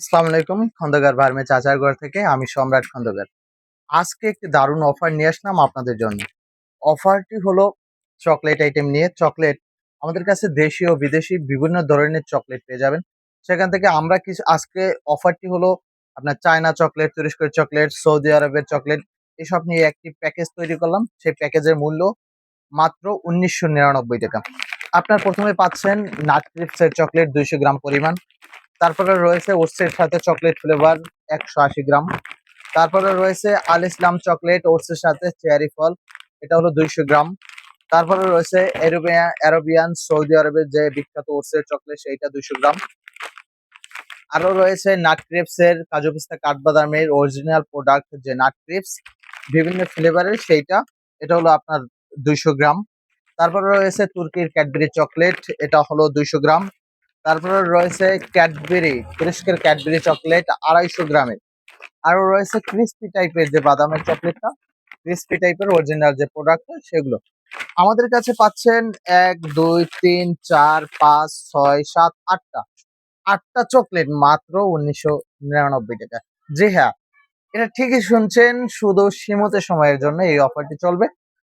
আসসালামু আলাইকুম, খন্দকার ভার্মে চাচার ঘর থেকে আমি সম্রাট খন্দকার। আজকে একটি দারুণ অফার নিয়ে আসলাম আপনাদের জন্য। অফারটি হলো চকলেট আইটেম নিয়ে। চকলেট আমাদের কাছে দেশি ও বিদেশি বিভিন্ন ধরনের চকলেট পেয়ে যাবেন। সেখান থেকে আমরা কিছু আজকে অফারটি হলো আপনার চায়না চকলেট, তুরস্কের চকলেট, সৌদি আরবের চকলেট, এসব নিয়ে একটি প্যাকেজ তৈরি করলাম। সেই প্যাকেজের মূল্য মাত্র উনিশশো নিরানব্বই টাকা। আপনার প্রথমে পাচ্ছেন নাট ক্রিপসের চকলেট দুইশো গ্রাম পরিমাণ। তারপরে রয়েছে ওটসের সাথে চকলেট ফ্লেভার একশো আশি গ্রাম। তারপরে রয়েছে আল ইসলাম চকলেট ওটসের সাথে চেয়ারি ফল, এটা হলো দুইশো গ্রাম। তারপরে রয়েছে অ্যারোবিয়ান অ্যারোবিয়ান সৌদি আরবের যে বিখ্যাত ওটসের চকলেট সেইটা দুইশো গ্রাম। আরও রয়েছে নাট ক্রিপসের কাজু পিস্তা কাঠবাদামের অরিজিনাল প্রোডাক্ট যে নাট ক্রিপস, বিভিন্ন ফ্লেভারের সেইটা, এটা হলো আপনার দুইশো গ্রাম। তারপরে রয়েছে তুর্কির ক্যাডবেরি চকলেট এটা হলো দুইশো গ্রাম। তারপরে রয়েছে ক্যাডবেরি তুরস্কের ক্যাডবেরি চকলেট আড়াইশো গ্রামের আরও রয়েছে ক্রিস্পি টাইপের যে বাদামের চকলেটটা, ক্রিস্পি টাইপের অরিজিনাল যে প্রোডাক্ট সেগুলো। আমাদের কাছে পাচ্ছেন এক, দুই, তিন, চার, পাঁচ, ছয়, সাত, আটটা। আটটা চকলেট মাত্র উনিশশো নিরানব্বই টাকা। জি হ্যাঁ এটা ঠিকই শুনছেন, শুধু সীমিত সময়ের জন্য এই অফারটি চলবে।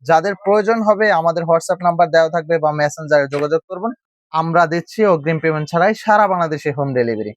যাদের প্রয়োজন হবে, আমাদের হোয়াটসঅ্যাপ নাম্বার দেওয়া থাকবে বা মেসেঞ্জারে যোগাযোগ করবেন। আমরা দিচ্ছি অগ্রিম পেমেন্ট ছাড়াই সারা বাংলাদেশে হোম ডেলিভারি